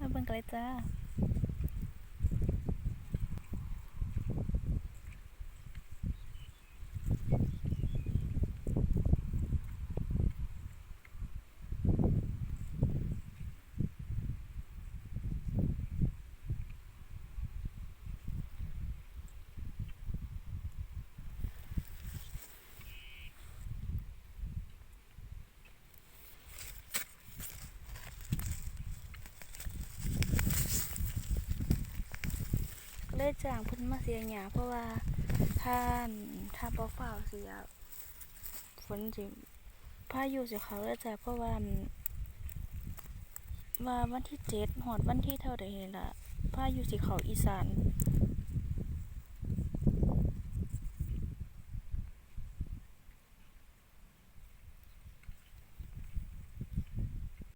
Abang Kaleta. เลยจ้างเพิ่นมาเสียหยาเพราะว่าท่านถ้าบ่ฟ้าวเสียฝนสิพายุสิเขาแล้วจ้ะเพราะว่ามันว่าวันที่เจ็ดหอดวันที่เท่าใดล่ะพายุสิเขาอีสาน